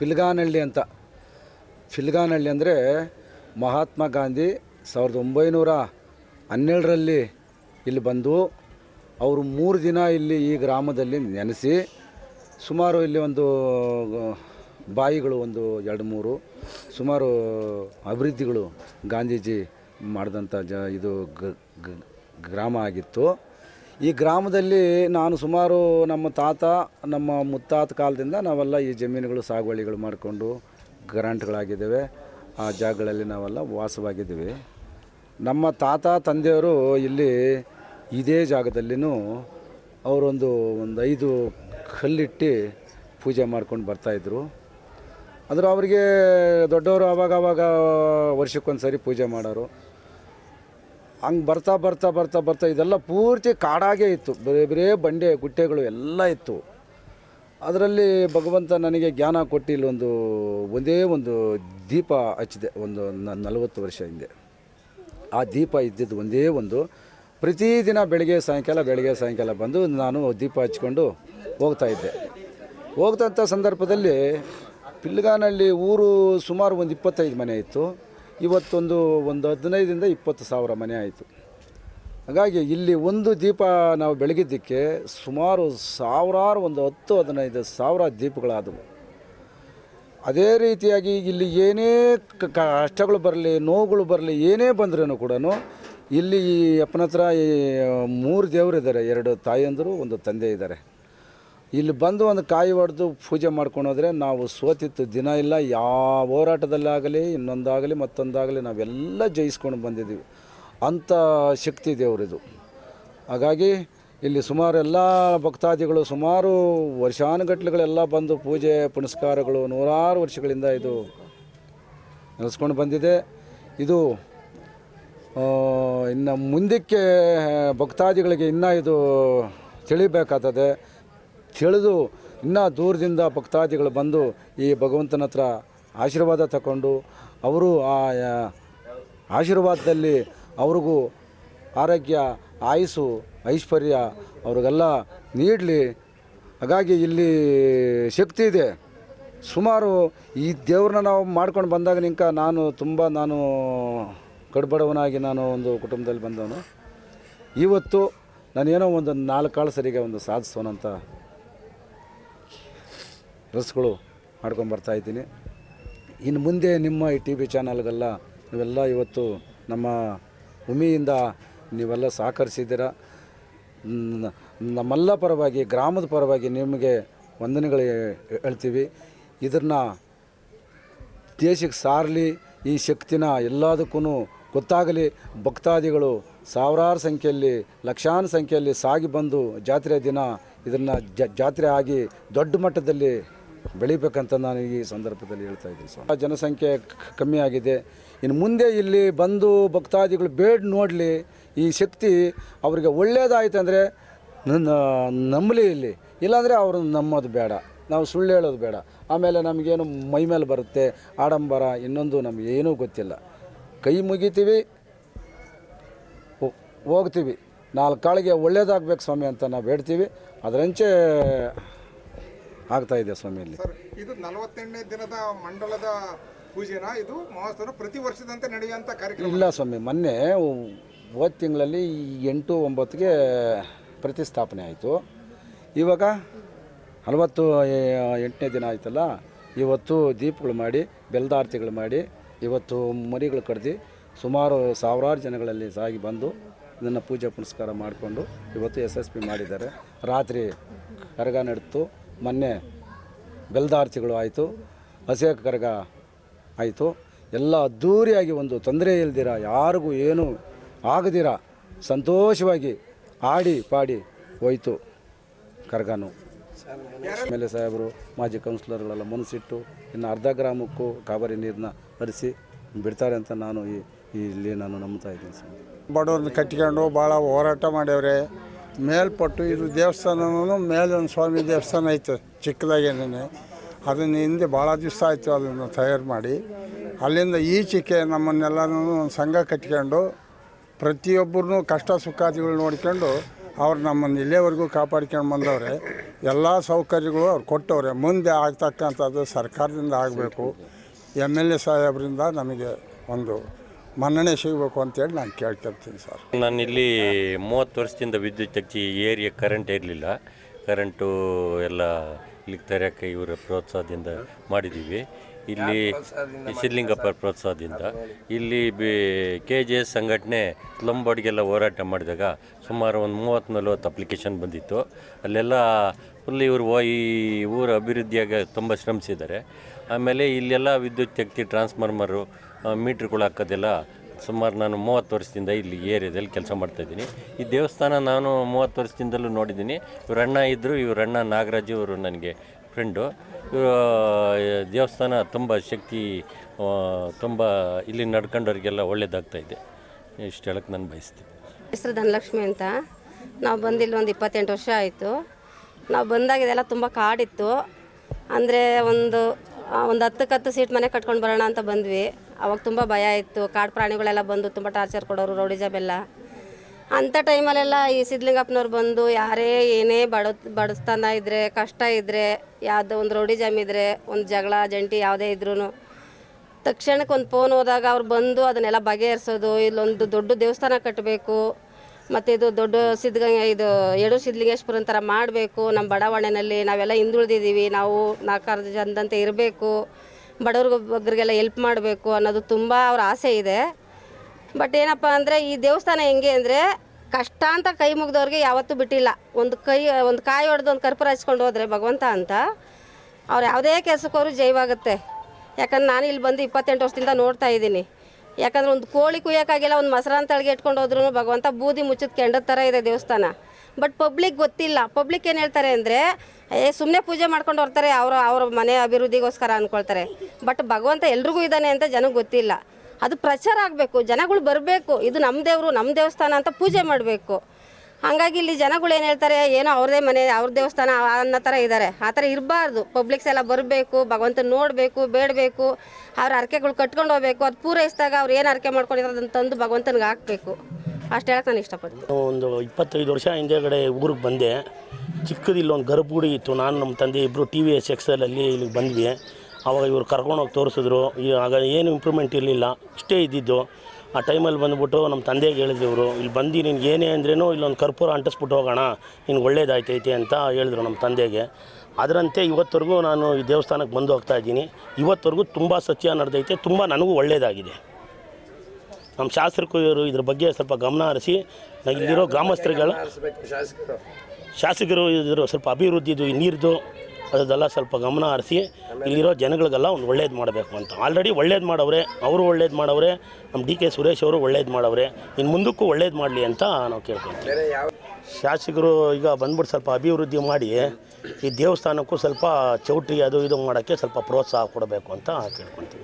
ಪಿಲ್ಗಾನಹಳ್ಳಿ ಅಂತ. ಪಿಲ್ಗಾನಹಳ್ಳಿ ಅಂದರೆ ಮಹಾತ್ಮ ಗಾಂಧಿ ಸಾವಿರದ ಒಂಬೈನೂರ ಹನ್ನೆರಡರಲ್ಲಿ ಇಲ್ಲಿ ಬಂದು ಅವರು ಮೂರು ದಿನ ಇಲ್ಲಿ ಈ ಗ್ರಾಮದಲ್ಲಿ ನೆನೆಸಿ ಸುಮಾರು ಇಲ್ಲಿ ಒಂದು ಬಾಯಿಗಳು ಒಂದು ಎರಡು ಮೂರು ಸುಮಾರು ಅಭಿವೃದ್ಧಿಗಳು ಗಾಂಧೀಜಿ ಮಾಡಿದಂಥ ಜ ಇದು ಗ್ರಾಮ ಆಗಿತ್ತು. ಈ ಗ್ರಾಮದಲ್ಲಿ ನಾನು ಸುಮಾರು ನಮ್ಮ ತಾತ, ನಮ್ಮ ಮುತ್ತಾತ ಕಾಲದಿಂದ ನಾವೆಲ್ಲ ಈ ಜಮೀನುಗಳು, ಸಾಗುವಳಿಗಳು ಮಾಡಿಕೊಂಡು ಗ್ರಾಂಟ್ಗಳಾಗಿದ್ದೇವೆ. ಆ ಜಾಗಗಳಲ್ಲಿ ನಾವೆಲ್ಲ ವಾಸವಾಗಿದ್ದೀವಿ. ನಮ್ಮ ತಾತ, ತಂದೆಯವರು ಇಲ್ಲಿ ಇದೇ ಜಾಗದಲ್ಲಿನೂ ಅವರೊಂದು ಒಂದು ಐದು ಕಲ್ಲಿಟ್ಟು ಪೂಜೆ ಮಾಡ್ಕೊಂಡು ಬರ್ತಾಯಿದ್ರು ಆದರೂ ಅವರಿಗೆ ದೊಡ್ಡವರು ಆವಾಗ ಆವಾಗ ವರ್ಷಕ್ಕೊಂದು ಸರಿ ಪೂಜೆ ಮಾಡೋರು. ಹಂಗೆ ಬರ್ತಾ ಬರ್ತಾ ಬರ್ತಾ ಬರ್ತಾ ಇದೆಲ್ಲ ಪೂರ್ತಿ ಕಾಡಾಗೇ ಇತ್ತು. ಬರೇ ಬರೇ ಬಂಡೆ ಗುಟ್ಟೆಗಳು ಎಲ್ಲ ಇತ್ತು. ಅದರಲ್ಲಿ ಭಗವಂತ ನನಗೆ ಜ್ಞಾನ ಕೊಟ್ಟು ಇಲ್ಲೊಂದು, ಒಂದೇ ಒಂದು ದೀಪ ಹಚ್ಚಿದೆ, ಒಂದು ನಲವತ್ತು ವರ್ಷ ಹಿಂದೆ. ಆ ದೀಪ ಇದ್ದಿದ್ದು ಒಂದೇ ಒಂದು, ಪ್ರತಿದಿನ ಬೆಳಗ್ಗೆ ಸಾಯಂಕಾಲ ಬೆಳಗ್ಗೆ ಸಾಯಂಕಾಲ ಬಂದು ನಾನು ದೀಪ ಹಚ್ಕೊಂಡು ಹೋಗ್ತಾ ಇದ್ದೆ. ಹೋಗ್ತಂಥ ಸಂದರ್ಭದಲ್ಲಿ ಪಿಲ್ಗಾನಲ್ಲಿ ಊರು ಸುಮಾರು ಒಂದು ಇಪ್ಪತ್ತೈದು ಮನೆ ಇತ್ತು. ಇವತ್ತೊಂದು ಒಂದು ಹದಿನೈದರಿಂದ ಇಪ್ಪತ್ತು ಸಾವಿರ ಮನೆ ಆಯಿತು. ಹಾಗಾಗಿ ಇಲ್ಲಿ ಒಂದು ದೀಪ ನಾವು ಬೆಳಗಿದ್ದಕ್ಕೆ ಸುಮಾರು ಸಾವಿರಾರು ಒಂದು ಹತ್ತು ಹದಿನೈದು ಸಾವಿರ ದೀಪಗಳಾದವು. ಅದೇ ರೀತಿಯಾಗಿ ಇಲ್ಲಿ ಏನೇ ಕಷ್ಟಗಳು ಬರಲಿ, ನೋವುಗಳು ಬರಲಿ, ಏನೇ ಬಂದ್ರೂ ಕೂಡ ಇಲ್ಲಿ ಈ ಅಪ್ಪನ ಹತ್ರ ಈ ಮೂರು ದೇವರಿದ್ದಾರೆ. ಎರಡು ತಾಯಿಯಂದರು ಒಂದು ತಂದೆ ಇದ್ದಾರೆ. ಇಲ್ಲಿ ಬಂದು ಒಂದು ಕಾಯಿ ಹೊಡೆದು ಪೂಜೆ ಮಾಡ್ಕೊಂಡೋದ್ರೆ ನಾವು ಸೋತಿತ್ತು ದಿನ ಇಲ್ಲ, ಯಾವ ಹೋರಾಟದಲ್ಲಾಗಲಿ, ಇನ್ನೊಂದಾಗಲಿ, ಮತ್ತೊಂದಾಗಲಿ ನಾವೆಲ್ಲ ಜಯಿಸ್ಕೊಂಡು ಬಂದಿದ್ದೀವಿ. ಅಂಥ ಶಕ್ತಿ ದೇವರಿದು. ಹಾಗಾಗಿ ಇಲ್ಲಿ ಸುಮಾರು ಎಲ್ಲ ಭಕ್ತಾದಿಗಳು, ಸುಮಾರು ವರ್ಷಾನುಗಟ್ಲೆಗಳೆಲ್ಲ ಬಂದು ಪೂಜೆ, ಪುನಸ್ಕಾರಗಳು ನೂರಾರು ವರ್ಷಗಳಿಂದ ಇದು ನೆಲೆಸ್ಕೊಂಡು ಬಂದಿದೆ. ಇದು ಇನ್ನು ಮುಂದಕ್ಕೆ ಭಕ್ತಾದಿಗಳಿಗೆ ಇನ್ನೂ ಇದು ತಿಳಿಬೇಕಾಗ್ತದೆ. ತಿಳಿದು ಇನ್ನೂ ದೂರದಿಂದ ಭಕ್ತಾದಿಗಳು ಬಂದು ಈ ಭಗವಂತನ ಹತ್ರ ಆಶೀರ್ವಾದ ತಗೊಂಡು ಅವರು ಆ ಆಶೀರ್ವಾದದಲ್ಲಿ ಅವ್ರಿಗೂ ಆರೋಗ್ಯ, ಆಯಸ್ಸು, ಐಶ್ವರ್ಯ ಅವ್ರಿಗೆಲ್ಲ ನೀಡಲಿ. ಹಾಗಾಗಿ ಇಲ್ಲಿ ಶಕ್ತಿ ಇದೆ. ಸುಮಾರು ಈ ದೇವ್ರನ್ನ ನಾವು ಮಾಡ್ಕೊಂಡು ಬಂದಾಗ ನಿಂಕ ನಾನು ತುಂಬ ನಾನು ಕಡ್ಬಡವನಾಗಿ ನಾನು ಒಂದು ಕುಟುಂಬದಲ್ಲಿ ಬಂದವನು. ಇವತ್ತು ನಾನೇನೋ ಒಂದು ನಾಲ್ಕು ಕಾಳು ಸರಿಗೆ ಒಂದು ಸಾಧಿಸೋನಂತ ರಸ್ಗಳು ಮಾಡ್ಕೊಂಡು ಇದ್ದೀನಿ. ಇನ್ನು ಮುಂದೆ ನಿಮ್ಮ ಈ ಟಿ ವಿ ಚಾನಲ್ಗೆಲ್ಲ ನೀವೆಲ್ಲ ಇವತ್ತು ನಮ್ಮ ಉಮಿಯಿಂದ ನೀವೆಲ್ಲ ಸಹಕರಿಸಿದ್ದೀರ? ನಮ್ಮೆಲ್ಲ ಪರವಾಗಿ, ಗ್ರಾಮದ ಪರವಾಗಿ ನಿಮಗೆ ವಂದನೆಗಳು ಹೇಳ್ತೀವಿ. ಇದನ್ನು ದೇಶಕ್ಕೆ ಸಾರಲಿ, ಈ ಶಕ್ತಿನ ಎಲ್ಲದಕ್ಕೂ ಗೊತ್ತಾಗಲಿ. ಭಕ್ತಾದಿಗಳು ಸಾವಿರಾರು ಸಂಖ್ಯೆಯಲ್ಲಿ, ಲಕ್ಷಾನು ಸಂಖ್ಯೆಯಲ್ಲಿ ಸಾಗಿ ಬಂದು ಜಾತ್ರೆ ದಿನ ಇದನ್ನು ಜಾತ್ರೆ ಆಗಿ ದೊಡ್ಡ ಮಟ್ಟದಲ್ಲಿ ಬೆಳಿಬೇಕಂತ ನಾನು ಈ ಸಂದರ್ಭದಲ್ಲಿ ಹೇಳ್ತಾ ಇದ್ದೀನಿ ಸ್ವಾಮಿ. ಜನಸಂಖ್ಯೆ ಕಮ್ಮಿ ಆಗಿದೆ. ಇನ್ನು ಮುಂದೆ ಇಲ್ಲಿ ಬಂದು ಭಕ್ತಾದಿಗಳು ಬೇಡ ನೋಡಲಿ, ಈ ಶಕ್ತಿ ಅವರಿಗೆ ಒಳ್ಳೆಯದಾಯ್ತು ಅಂದರೆ ನಂಬಲಿ ಇಲ್ಲಿ. ಇಲ್ಲಾಂದರೆ ಅವರು ನಮ್ಮದು ಬೇಡ. ನಾವು ಸುಳ್ಳು ಹೇಳೋದು ಬೇಡ. ಆಮೇಲೆ ನಮಗೇನು ಮೈ ಮೇಲೆ ಬರುತ್ತೆ, ಆಡಂಬರ, ಇನ್ನೊಂದು ನಮಗೇನೂ ಏನೂ ಗೊತ್ತಿಲ್ಲ. ಕೈ ಮುಗಿತೀವಿ ಹೋಗ್ತೀವಿ. ನಾಲ್ಕು ಕಾಳಿಗೆ ಒಳ್ಳೇದಾಗಬೇಕು ಸ್ವಾಮಿ ಅಂತ ನಾವು ಬೇಡ್ತೀವಿ ಅದರಂಚೆ ಆಗ್ತಾ ಇದೆ ಸ್ವಾಮಿ ಇಲ್ಲಿ ಸರ್ ಇದು ನಲವತ್ತೆಂಟನೇ ದಿನದ ಮಂಡಲದ ಪೂಜೆನಾ? ಇದು ಮಹೋತ್ಸವ ಪ್ರತಿ ವರ್ಷದಂತೆ ನಡೆಯುವಂತ ಕಾರ್ಯಕ್ರಮ? ಇಲ್ಲ ಸ್ವಾಮಿ ಮೊನ್ನೆ ಹೋದ ತಿಂಗಳಲ್ಲಿ ಎಂಟು ಒಂಬತ್ತಿಗೆ ಪ್ರತಿಸ್ಥಾಪನೆ ಆಯಿತು. ಇವಾಗ ನಲವತ್ತು ಎಂಟನೇ ದಿನ ಆಯ್ತಲ್ಲ ಇವತ್ತು ದೀಪಗಳು ಮಾಡಿ ಬೆಲ್ದಾರ್ತಿಗಳು ಮಾಡಿ ಇವತ್ತು ಮರಿಗಳು ಕಡ್ದು ಸುಮಾರು ಸಾವಿರಾರು ಜನಗಳಲ್ಲಿ ಸಾಗಿ ಬಂದು ಇದನ್ನು ಪೂಜೆ ಪುನಸ್ಕಾರ ಮಾಡಿಕೊಂಡು ಇವತ್ತು ಯಶಸ್ವಿ ಮಾಡಿದ್ದಾರೆ. ರಾತ್ರಿ ಕರಗ ನಡೆತು ಮೊನ್ನೆ ಬೆಲ್ದಾರ್ಚಿಗಳು ಆಯಿತು ಹಸಿಯ ಕರಗ ಆಯಿತು, ಎಲ್ಲ ಅದ್ಧೂರಿಯಾಗಿ ಒಂದು ತೊಂದರೆ ಇಲ್ದಿರ, ಯಾರಿಗೂ ಏನು ಆಗದಿರ, ಸಂತೋಷವಾಗಿ ಆಡಿ ಪಾಡಿ ಹೋಯ್ತು ಕರ್ಗಾನು. ಆಮೇಲೆ ಸಾಹೇಬರು, ಮಾಜಿ ಕೌನ್ಸಿಲರ್ಗಳೆಲ್ಲ ಮನಸ್ಸಿಟ್ಟು ಇನ್ನು ಅರ್ಧ ಗ್ರಾಮಕ್ಕೂ ಕಾಬರಿ ನೀರನ್ನ ಹರಿಸಿ ಬಿಡ್ತಾರೆ ಅಂತ ನಾನು ಈ ಇಲ್ಲಿ ನಾನು ನಂಬ್ತಾ ಇದ್ದೀನಿ ಸರ್. ಬಡವ್ರನ್ನ ಕಟ್ಕೊಂಡು ಭಾಳ ಹೋರಾಟ ಮಾಡ್ಯವ್ರೆ. ಮೇಲ್ಪಟ್ಟು ಇದು ದೇವಸ್ಥಾನನೂ ಮೇಲೆ ಒಂದು ಸ್ವಾಮಿ ದೇವಸ್ಥಾನ ಐತೆ ಚಿಕ್ಕದಾಗೇನೆ ಅದನ್ನು ಹಿಂದೆ ಭಾಳ ದಿವಸ ಆಯಿತು ಅದನ್ನು ತಯಾರು ಮಾಡಿ. ಅಲ್ಲಿಂದ ಈಚೆಗೆ ನಮ್ಮನ್ನೆಲ್ಲನೂ ಒಂದು ಸಂಘ ಕಟ್ಕೊಂಡು ಪ್ರತಿಯೊಬ್ಬರೂ ಕಷ್ಟ ಸುಖಾದಿಗಳು ನೋಡ್ಕೊಂಡು ಅವ್ರು ನಮ್ಮನ್ನು ಇಲ್ಲಿಯವರೆಗೂ ಕಾಪಾಡ್ಕೊಂಡು ಬಂದವ್ರೆ. ಎಲ್ಲ ಸೌಕರ್ಯಗಳು ಅವ್ರು ಕೊಟ್ಟವ್ರೆ. ಮುಂದೆ ಆಗ್ತಕ್ಕಂಥದ್ದು ಸರ್ಕಾರದಿಂದ ಆಗಬೇಕು. ಎಂ ಎಲ್ ಎ ಸಾಹೇಬರಿಂದ ನಮಗೆ ಒಂದು ಮನ್ನಣೆ ಸಿಗಬೇಕು ಅಂತೇಳಿ ನಾನು ಕೇಳ್ತಿರ್ತೀನಿ ಸರ್. ನಾನು ಇಲ್ಲಿ ಮೂವತ್ತು ವರ್ಷದಿಂದ ವಿದ್ಯುತ್ ಹಚ್ಚಿ ಏರಿಯಾ ಕರೆಂಟ್ ಇರಲಿಲ್ಲ. ಕರೆಂಟು ಎಲ್ಲ ಇಲ್ಲಿ ತರೋಕ್ಕೆ ಇವರ ಪ್ರೋತ್ಸಾಹದಿಂದ ಮಾಡಿದ್ದೀವಿ ಇಲ್ಲಿ ಸಿದ್ಲಿಂಗಪ್ಪ ಪ್ರೋತ್ಸಾಹದಿಂದ. ಇಲ್ಲಿ ಬಿ ಕೆ ಜಿ ಎಸ್ ಸಂಘಟನೆ ಲಂಬಾಡಿಗೆಲ್ಲ ಹೋರಾಟ ಮಾಡಿದಾಗ ಸುಮಾರು ಒಂದು ಮೂವತ್ತು ನಲ್ವತ್ತು ಅಪ್ಲಿಕೇಶನ್ ಬಂದಿತ್ತು. ಅಲ್ಲೆಲ್ಲ ಫುಲ್ ಇವರು ಈ ಊರ ಅಭಿವೃದ್ಧಿಯಾಗ ತುಂಬ ಶ್ರಮಿಸಿದ್ದಾರೆ. ಆಮೇಲೆ ಇಲ್ಲೆಲ್ಲ ವಿದ್ಯುತ್ ಶಕ್ತಿ ಟ್ರಾನ್ಸ್ಫಾರ್ಮರು ಮೀಟ್ರ್ಗಳು ಹಾಕೋದಿಲ್ಲ ಸುಮಾರು ನಾನು ಮೂವತ್ತು ವರ್ಷದಿಂದ ಇಲ್ಲಿ ಏರಿಯಾದಲ್ಲಿ ಕೆಲಸ ಮಾಡ್ತಾಯಿದ್ದೀನಿ ಈ ದೇವಸ್ಥಾನ ನಾನು ಮೂವತ್ತು ವರ್ಷದಿಂದಲೂ ನೋಡಿದ್ದೀನಿ. ಇವ್ರ ಅಣ್ಣ ಇದ್ದರು ಇವ್ರ ಅಣ್ಣ ನಾಗರಾಜು ಇವರು ನನಗೆ ಫ್ರೆಂಡು ಇವರು ದೇವಸ್ಥಾನ ತುಂಬ ಶಕ್ತಿ ತುಂಬ ಇಲ್ಲಿ ನಡ್ಕೊಂಡವ್ರಿಗೆಲ್ಲ ಒಳ್ಳೇದಾಗ್ತಾಯಿದೆ ಇಷ್ಟು ಹೇಳಕ್ಕೆ ನಾನು ಬಯಸ್ತೀನಿ. ಹೆಸರು ಧನಲಕ್ಷ್ಮಿ ಅಂತ. ನಾವು ಬಂದಿಲ್ಲ ಒಂದು ಇಪ್ಪತ್ತೆಂಟು ವರ್ಷ ಆಯಿತು. ನಾವು ಬಂದಾಗ ಇದೆಲ್ಲ ತುಂಬ ಕಾಡಿತ್ತು. ಅಂದರೆ ಒಂದು ಒಂದು ಹತ್ತಕ್ಕೆ ಹತ್ತು ಸೀಟ್ ಮನೆ ಕಟ್ಕೊಂಡು ಬರೋಣ ಅಂತ ಬಂದ್ವಿ. ಅವಾಗ ತುಂಬ ಭಯ ಇತ್ತು. ಕಾಡು ಪ್ರಾಣಿಗಳೆಲ್ಲ ಬಂದು ತುಂಬ ಟಾರ್ಚರ್ ಕೊಡೋರು ರೌಡಿಜಾಬ್ ಎಲ್ಲ. ಅಂಥ ಟೈಮಲ್ಲೆಲ್ಲ ಈ ಸಿದ್ಲಿಂಗಪ್ಪನವ್ರು ಬಂದು ಯಾರೇ ಏನೇ ಬಡ ಬಡಸ್ತಾನ ಇದ್ದರೆ ಕಷ್ಟ ಇದ್ದರೆ ಯಾವುದೋ ಒಂದು ರೌಡಿಜಾಮ್ ಇದ್ದರೆ ಒಂದು ಜಗಳ, ಜಂಟಿ ಯಾವುದೇ ಇದ್ರೂ ತಕ್ಷಣಕ್ಕೆ ಒಂದು ಫೋನ್ ಹೋದಾಗ ಅವ್ರು ಬಂದು ಅದನ್ನೆಲ್ಲ ಬಗೆಹರಿಸೋದು, ಇಲ್ಲೊಂದು ದೊಡ್ಡ ದೇವಸ್ಥಾನ ಕಟ್ಟಬೇಕು ಮತ್ತು ಇದು ದೊಡ್ಡ ಸಿದ್ಧಗಂಗೆ, ಇದು ಎಡು ಸಿದ್ಧಲಿಂಗೇಶ್ವರ ಥರ ಮಾಡಬೇಕು ನಮ್ಮ ಬಡಾವಣೆಯಲ್ಲಿ ನಾವೆಲ್ಲ ಹಿಂದುಳಿದಿದ್ದೀವಿ, ನಾವು ನಾಲ್ಕಾರು ಜನದಂತೆ ಇರಬೇಕು ಬಡವ್ರಿಗೆ ಬಗ್ಗರಿಗೆಲ್ಲ ಹೆಲ್ಪ್ ಮಾಡಬೇಕು ಅನ್ನೋದು ತುಂಬ ಅವ್ರ ಆಸೆ ಇದೆ. ಬಟ್ ಏನಪ್ಪ ಅಂದರೆ ಈ ದೇವಸ್ಥಾನ ಹೆಂಗೆ ಅಂದರೆ ಕಷ್ಟ ಅಂತ ಕೈ ಮುಗಿದವ್ರಿಗೆ ಯಾವತ್ತೂ ಬಿಟ್ಟಿಲ್ಲ. ಒಂದು ಕೈ, ಒಂದು ಕಾಯಿ ಹೊಡೆದು ಒಂದು ಕರ್ಪೂರ ಹಚ್ಕೊಂಡು ಹೋದರೆ ಭಗವಂತ ಅಂತ ಅವ್ರು ಯಾವುದೇ ಕೆಲಸಕ್ಕವರು ಜೈವಾಗುತ್ತೆ. ಯಾಕಂದ್ರೆ ನಾನು ಇಲ್ಲಿ ಬಂದು ಇಪ್ಪತ್ತೆಂಟು ವರ್ಷದಿಂದ ನೋಡ್ತಾ ಇದ್ದೀನಿ. ಯಾಕಂದ್ರೆ ಒಂದು ಕೋಳಿ ಕುಯ್ಯೋಕ್ಕಾಗಿಲ್ಲ, ಒಂದು ಮೊಸರನ್ನ ತಳಗೆ ಇಟ್ಕೊಂಡು ಹೋದ್ರೂ ಭಗವಂತ ಬೂದಿ ಮುಚ್ಚಿದ ಕೆಂಡದ ಥರ ಇದೆ ದೇವಸ್ಥಾನ. ಬಟ್ ಪಬ್ಲಿಕ್ ಗೊತ್ತಿಲ್ಲ. ಪಬ್ಲಿಕ್ ಏನು ಹೇಳ್ತಾರೆ ಅಂದರೆ, ಏ ಸುಮ್ಮನೆ ಪೂಜೆ ಮಾಡ್ಕೊಂಡು ಬರ್ತಾರೆ, ಅವರು, ಅವ್ರ ಮನೆ ಅಭಿವೃದ್ಧಿಗೋಸ್ಕರ ಅಂದ್ಕೊಳ್ತಾರೆ ಬಟ್ ಭಗವಂತ ಎಲ್ರಿಗೂ ಇದ್ದಾನೆ ಅಂತ ಜನಕ್ಕೆ ಗೊತ್ತಿಲ್ಲ. ಅದು ಪ್ರಚಾರ ಆಗಬೇಕು, ಜನಗಳು ಬರಬೇಕು. ಇದು ನಮ್ಮ ದೇವರು ನಮ್ಮ ದೇವಸ್ಥಾನ ಅಂತ ಪೂಜೆ ಮಾಡಬೇಕು. ಹಾಗಾಗಿ ಇಲ್ಲಿ ಜನಗಳು ಏನು ಹೇಳ್ತಾರೆ, ಏನೋ ಅವ್ರದೇ ಮನೆ, ಅವ್ರ ದೇವಸ್ಥಾನ ಅನ್ನೋ ಥರ ಇದ್ದಾರೆ ಆ ಥರ ಇರಬಾರ್ದು. ಪಬ್ಲಿಕ್ಸ್ ಎಲ್ಲ ಬರಬೇಕು ಭಗವಂತ ನೋಡಬೇಕು, ಬೇಡಬೇಕು. ಅವ್ರ ಹರಕೆಗಳು ಕಟ್ಕೊಂಡು ಹೋಗ್ಬೇಕು. ಅದು ಪೂರೈಸಿದಾಗ ಅವ್ರು ಏನು ಹರಕೆ ಮಾಡ್ಕೊಂಡಿರೋದು ಅದನ್ನ ತಂದು ಭಗವಂತನಿಗೆ ಹಾಕಬೇಕು. ಅಷ್ಟು ಹೇಳಕ್ಕೆ ನಾನು ಇಷ್ಟಪಡ್ತೀನಿ. ಒಂದು ಇಪ್ಪತ್ತೈದು ವರ್ಷ ಹಿಂದೆಗಡೆ ಊರಿಗೆ ಬಂದೆ. ಚಿಕ್ಕದು ಇಲ್ಲೊಂದು ಗರ್ಭಗುಡಿ ಇತ್ತು. ನಾನು ನಮ್ಮ ತಂದೆ ಇಬ್ಬರು ಟಿ ವಿ ಎಸ್ ಎಕ್ಸಲಲ್ಲಿ ಇಲ್ಲಿಗೆ ಬಂದ್ವಿ. ಇವ್ರು ಕರ್ಕೊಂಡೋಗಿ ತೋರಿಸಿದ್ರು. ಆಗ ಏನು ಇಂಪ್ರೂವ್ಮೆಂಟ್ ಇರಲಿಲ್ಲ. ಇಷ್ಟೇ ಇದ್ದಿದ್ದು. ಆ ಟೈಮಲ್ಲಿ ಬಂದುಬಿಟ್ಟು ನಮ್ಮ ತಂದೆಗೆ ಹೇಳಿದ್ರು ಇವರು, ಇಲ್ಲಿ ಬಂದು ನಿನ್ಗೆ ಏನೇ ಅಂದ್ರೇನು ಇಲ್ಲೊಂದು ಕರ್ಪೂರ ಅಂಟಿಸ್ಬಿಟ್ಟು ಹೋಗೋಣ. ನಿನ್ಗೆ ಒಳ್ಳೇದಾಯ್ತೈತೆ ಅಂತ ಹೇಳಿದ್ರು ನಮ್ಮ ತಂದೆಗೆ. ಅದರಂತೆ ಇವತ್ತರೆಗೂ ನಾನು ಈ ದೇವಸ್ಥಾನಕ್ಕೆ ಬಂದು ಹೋಗ್ತಾ ಇದ್ದೀನಿ. ಇವತ್ತರೆಗೂ ತುಂಬ ಸತ್ಯ ನಡೆದೈತೆ. ತುಂಬ ನನಗೂ ಒಳ್ಳೆಯದಾಗಿದೆ ನಮ್ಮ ಶಾಸಕರು ಇವರು ಇದ್ರ ಬಗ್ಗೆ ಸ್ವಲ್ಪ ಗಮನ ಹರಿಸಿ ಇಲ್ಲಿರೋ ಗ್ರಾಮಸ್ಥರುಗಳ ಶಾಸಕರು? ಇದ್ರ ಸ್ವಲ್ಪ ಅಭಿವೃದ್ಧಿದು ಈ ನೀರ್ದು ಅದೆಲ್ಲ ಸ್ವಲ್ಪ ಗಮನ ಹರಿಸಿ ಇಲ್ಲಿರೋ ಜನಗಳಿಗೆಲ್ಲ ಒಂದು ಒಳ್ಳೇದು ಮಾಡಬೇಕು ಅಂತ. ಆಲ್ರೆಡಿ ಒಳ್ಳೇದು ಮಾಡವ್ರೆ ಅವರು ಒಳ್ಳೇದು ಮಾಡವ್ರೆ ನಮ್ಮ ಡಿ ಕೆ ಸುರೇಶ್ ಅವರು ಒಳ್ಳೇದು ಮಾಡವ್ರೆ ಇನ್ನು ಮುಂದಕ್ಕೂ ಒಳ್ಳೇದು ಮಾಡಲಿ ಅಂತ ನಾವು ಕೇಳ್ಕೊಳ್ತೀವಿ. ಶಾಸಕರು ಈಗ ಬಂದ್ಬಿಟ್ಟು ಸ್ವಲ್ಪ ಅಭಿವೃದ್ಧಿ ಮಾಡಿ ಈ ದೇವಸ್ಥಾನಕ್ಕೂ ಸ್ವಲ್ಪ ಚೌಟ್ರಿ ಅದು ಇದು ಮಾಡೋಕ್ಕೆ ಸ್ವಲ್ಪ ಪ್ರೋತ್ಸಾಹ ಕೊಡಬೇಕು ಅಂತ ಕೇಳ್ಕೊತೀವಿ